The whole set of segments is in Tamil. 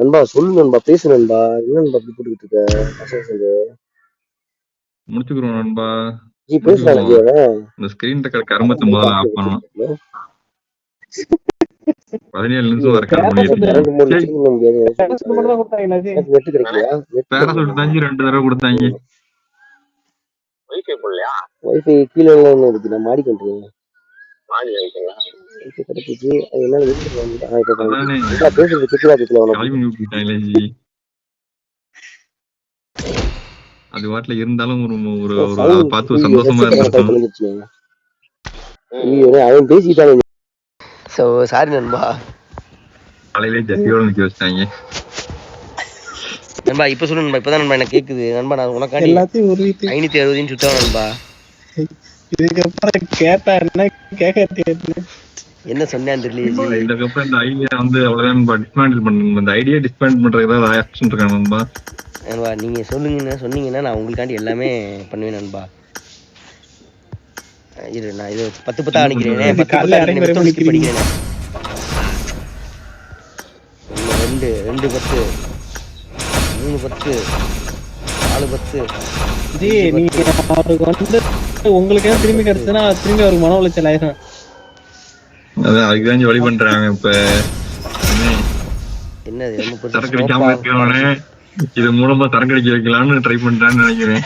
நண்பா சொல்லு நண்பா பேசு நண்பா. என்ன நண்பா அப்படி போட்டுக்கிட்டு இருக்க? முடிச்சுக்கிறோம் நண்பா. ஜி பேசுறாங்க இந்த ஸ்கிரீன் ரெக்கார்ட் கருமத்தை முதல்ல ஆஃப் பண்ணணும். பதினேழு நிமிஷம் பண்ணிட்டு ரெண்டு பேராசூட் தாஞ்சி தடவை கொடுத்தாங்க. வைஃபை போடலையா? வைஃபை கீழே இருக்கு. நான் மாடி கொண்டுருக்கேன் மாடி வைஃபை கிடைச்சிச்சு அது பேசுறது உனக்கு வாட்டில இருந்தாலும் ஒரு ஒரு ஒரு பார்த்து ஒரு சந்தோஷமா இருந்திருக்கும் அவன் பேசிட்டாங்க ஸோ சாரி நண்பா. காலையிலே ஜட்டியோட நிக்க வச்சிட்டாங்க. நண்பா இப்போ சொல்லு நண்பா. இப்பதான் நண்பா எனக்கு கேக்குது. நண்பா நான் உனக்காண்டி எல்லாத்தையும் உருவிட்டு ஐநூத்தி அறுபதுன்னு சுத்தம் நண்பா. இதுக்கப்புறம் கேட்டா என்ன? கேட்க என்ன சொன்னேன்னு தெரியல இதுக்கப்புறம் இந்த ஐடியா வந்து அவ்வளவுதான் டிஸ்மேண்டில் இந்த ஐடியா டிஸ்மேண்டில் பண்றதுக்கு தான் ஆக்ஷன் இருக்காங்க நண்பா? நண்பா நீங்க சொல்லுங்கன்னு சொன்னீங்கன்னா நான் உங்களுக்காண்டி எல்லாமே பண்ணுவேன் நண்பா. இரு நான் இது பத்து பத்தா படிக்கிறேன். ரெண்டு ரெண்டு பத்து. மூணு பத்து. நாலு பத்து. ஜி நீங்க அவருக்கு வந்து உங்களுக்கு திரும்பி கிடைச்சுன்னா திரும்பி அவருக்கு மன உளைச்சல் ஆயிரும். அதான் அதுக்கு தான் வழி பண்றாங்க இப்ப. என்னது சரக்கு அடிக்காம சோப்பா? இருக்கிறவனே இது மூலமா சரக்கு அடிக்க வைக்கலாம்னு ட்ரை பண்றான்னு நினைக்கிறேன்.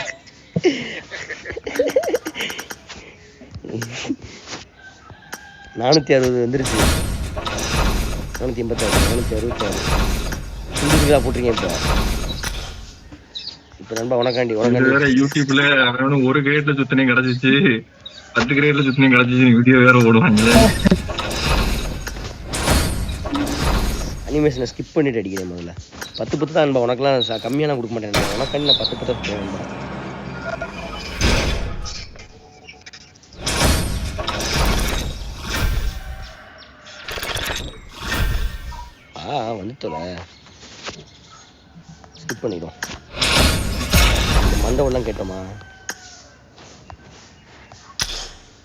நானூத்தி அறுபது வந்துருச்சு. நானூத்தி எண்பத்தாறு நானூத்தி அறுபத்தாறு. சிங்கிள் போட்டிருக்கேன் இப்போ. இப்போ நண்பா உனக்காண்டி உனக்காண்டி. யூடியூப்ல அவன் ஒரு கிரேட்ல சுத்தினே கிடைச்சிச்சு. பத்து கிரேட்ல சுத்தினே கிடைச்சிச்சு. வீடியோ வேற ஓடுவாங்களே அனிமேஷனை ஸ்கிப் பண்ணிட்டு அடிக்கிறேன் முதல்ல. பத்து பத்து தான் அன்பா உனக்குலாம் ச- கம்மியாலாம் கொடுக்க மாட்டேன் உனக்கு நான் பத்து பத்து போடுவேன் நண்பா ஆ வந்துட்டோல. ஸ்கிப் பண்ணிடும் இந்த மண்டபம்லாம் கேட்டோமா?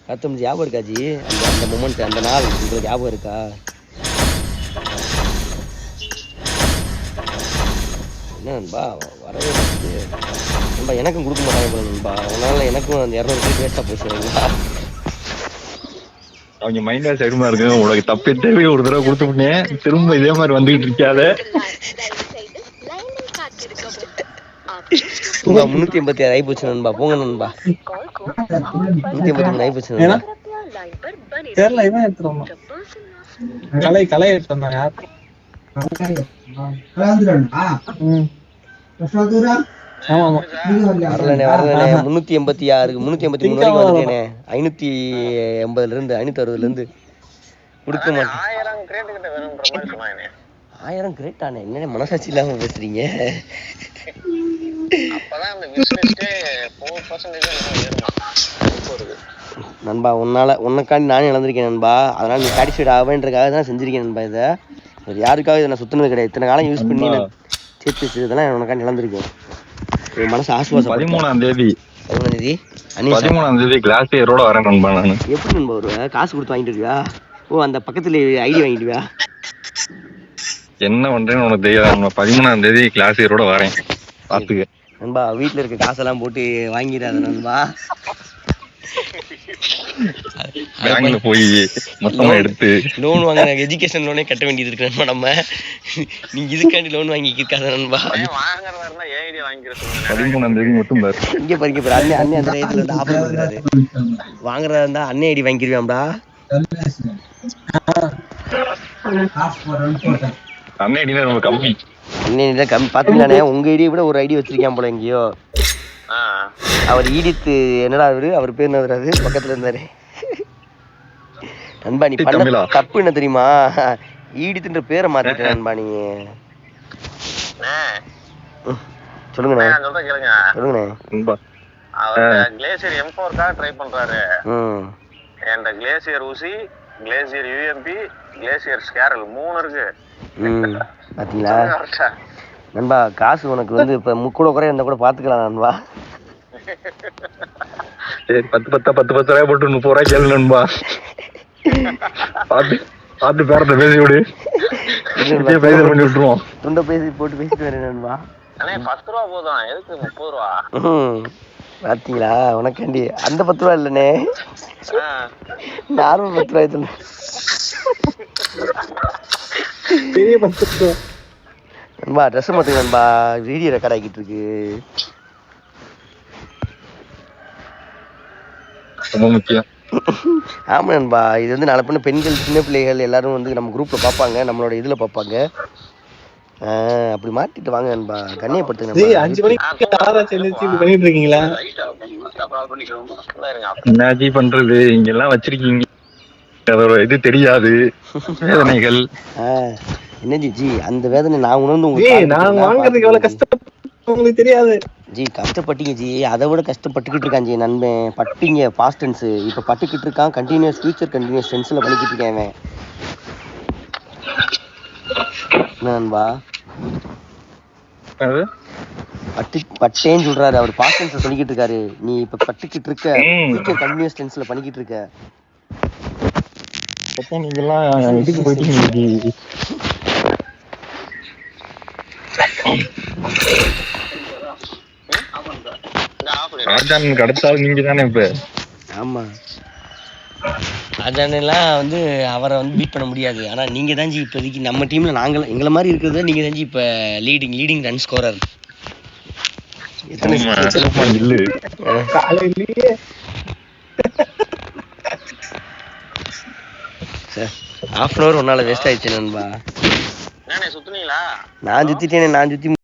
கத்தம் ஞாபகம் இருக்காஜி அந்த அந்த மூமெண்ட் அந்த நாள் உங்களுக்கு ஞாபகம் இருக்கா? என்ன நண்பா வரவே நண்பா எனக்கும் கொடுக்க மாட்டாங்க போல நண்பா. அதனால எனக்கும் அந்த இரநூறு பேர் வேஸ்ட்டாக போச்சு நண்பா. அவங்க மைண்ட் வாஷ் எடுமா இருக்கு? உனக்கு தப்பே தேவை ஒரு தடவை கொடுத்து முன்னே திரும்ப இதே மாதிரி வந்துகிட்டு இருக்காத. முந்நூற்றி எண்பத்தி ஆறு ஆகி போச்சு நண்பா. போங்க நண்பா. நூற்றி எண்பத்தி மூணு ஆகி போச்சு நண்பா தெரியல இவன் எடுத்துருவோம் கலை கலை எடுத்துருந்தான் யார்? ம். ஆமா ஆமா வரலண்ணே வரலண்ணே. முந்நூற்றி எண்பத்தி மூணு வரைக்கும் வந்துட்டேனே. ஐநூற்றி எண்பதுலேருந்து ஐநூற்றி அறுபதுலேருந்து கொடுக்க மாட்டேன். ஆயிரம் ஆயிரம் கிரேட்டானே என்னண்ணே மனசாட்சி இல்லாமல் பேசுறீங்க? நண்பா உன்னால உனக்காண்டி நானே இழந்திருக்கேன் நண்பா. அதனால நீ சாட்டிஸ்ஃபைட் ஆவேன்றதுக்காக தான் செஞ்சிருக்கேன் நண்பா இதை. வேறு யாருக்காக இதை நான் சுத்தினது கிடையாது. இத்தனை காலம் யூஸ் பண்ணி நான் சேர்த்து வச்சதெல்லாம் உனக்காண்டி இழந்திருக்கேன் என் மனசு ஆசுவாசம் பதிமூணாம் தேதி. பதிமூணாம் தேதி? அனீஷா? பதிமூணாம் தேதி கிளாஸ் இயரோட வரேன் நண்பா நானு. எப்படி நண்பா வருவ? காசு கொடுத்து வாங்கிட்டு இருக்கியா? ஓ அந்த பக்கத்துல ஐடி வாங்கிடுவியா? என்ன பண்றேன்னு உனக்கு தெரியாது பதிமூணாம் தேதி கிளாஸ் இயரோட வரேன். பாத்துக்க நண்பா வீட்டில் இருக்க காசெல்லாம் போட்டு வாங்கிடாத நண்பா. பேங்க்ல போய் மொத்தமா எடுத்து. லோன் வாங்குற எஜுகேஷன் லோனே கட்ட வேண்டியது இருக்கு நண்பா நம்ம. நீங்க இதுக்காண்டி லோன் வாங்கிக்காத நண்பா. ஏன் வாங்குறதா இருந்தா ஏன் ஐடியா வாங்கிக்கிற சொல்லுங்க பதிமூணாம் தேதி மட்டும் இங்க பாருங்க பாரு. அண்ணன் அண்ணன் அந்த ரேட்ல இருந்து ஆஃபர் கொடுக்குறாரு வாங்குறதா இருந்தா அண்ணன் ஐடி வாங்கிருவியாம்டா. அண்ணன் ஐடினா ரொம்ப கம்மி. அண்ணன் ஐடி கம்மி. பாத்தீங்களாண்ணே? உங்க ஐடியை விட ஒரு ஐடி வச்சிருக்கான் போல எங்கேயோ அவர் ஈடித்து என்னடா அவரு அவர் பேர் என்ன வராது பக்கத்துல இருந்தாரு. நண்பா நீ பண்ண? தப்பு என்ன தெரியுமா? ஈடித்துன்ற பேரை மாத்திட்ட நண்பா நீ அண்ணே, சொல்லுங்கண்ணே நான் சொல்றேன் கேளுங்க. சொல்லுங்கண்ணே கிளேசியர் எம் ஃபோர்க்காக ட்ரை பண்றாரு. ம். என்கிட்ட கிளேசியர் ஊசி கிளேசியர் யூஎம்பி கிளேசியர் ஸ்கேரல் மூணு இருக்கு. பாத்தீங்களா. நண்பா காசு உனக்கு வந்து இப்ப முக்கூட குறைய இருந்தா கூட பாத்துக்கலாம் நண்பா. சரி பத்து பத்தா பத்து பத்து ரூபாய் போட்டு முப்பது ரூபாய் கேளு நண்பா. பாத்து பாத்து பேரத்தை பேசி விடு. பண்ணி விட்டுருவோம். துண்டை பேசி போட்டு பேசிட்டு வரேன் நண்பா. அண்ணே பத்து ரூபா போதும். எதுக்கு முப்பது ரூபா? ம். பாத்தீங்களா? உனக்காண்டி அந்த பத்து ரூபா இல்லனே ஆ. நார்மல் பத்து ரூபாய் தானே. பெரிய பத்து ரூபா. நண்பா ட்ரெஸ் மட்டும் நண்பா வீடியோ ரெக்கார்ட் ஆகிட்டு இருக்கு. ரொம்ப முக்கியம் ஆமா நண்பா இது வந்து நாளை பண்ண பெண்கள் சின்ன பிள்ளைகள் எல்லாரும் வந்து நம்ம குரூப்ல பார்ப்பாங்க நம்மளோட இதுல பார்ப்பாங்க அப்படி மாட்டிட்டு வாங்க நண்பா கண்ணியப்படுத்துங்க. அஞ்சு மணிக்கு பண்ணிட்டு இருக்கீங்களா என்னாச்சு பண்றது? இங்க எல்லாம் வச்சிருக்கீங்க அதோட இது தெரியாது. வேதனைகள். என்ன ஜி ஜி? அந்த வேதனை நான் உணர்ந்து உங்களுக்கு நான் வாங்குறதுக்கு எவ்வளவு கஷ்டம்? உங்களுக்கு தெரியாது. ஜி கஷ்டப்பட்டீங்க ஜி. அதை விட கஷ்டப்பட்டுக்கிட்டு இருக்கான் ஜி நண்பன் பட்டீங்க பாஸ்ட் டென்ஸ் இப்போ பட்டுக்கிட்டு இருக்கான் கண்டினியூஸ் ஃபியூச்சர் கண்டினியூஸ் டென்ஸில் பண்ணிக்கிட்டு இருக்கேன் அவன் என்ன நண்பா? பட்டு பட்டேன்னு சொல்றாரு. அவர் பாஸ்ட் டென்ஸ் சொல்லிக்கிட்டு இருக்காரு. நீ இப்ப பட்டுக்கிட்டு இருக்க. ஃபியூச்சர் கண்டினியூஸ் டென்ஸ்ல பண்ணிக்கிட்டு இருக்க. அப்போ நீங்க எல்லாம் இதுக்கு போயிட்டீங்க ராஜானுக்கு அடுத்தாலும் நீங்க தானே இப்ப. ஆமா. அதனாலாம் வந்து அவரை வந்து பீட் பண்ண முடியாது. ஆனா நீங்க தான் ஜி இப்போதைக்கு நம்ம டீம்ல நாங்கள் எங்களை மாதிரி இருக்கிறது நீங்க தான் ஜி இப்ப லீடிங் லீடிங் ரன் ஸ்கோரர் எத்தனை ஹாஃப் அன் அவர் ஒன்னால வேஸ்ட் ஆயிடுச்சு நண்பா. என்னண்ணே சுத்துனீங்களா? நான் சுத்திட்டேனே நான் சுத்தி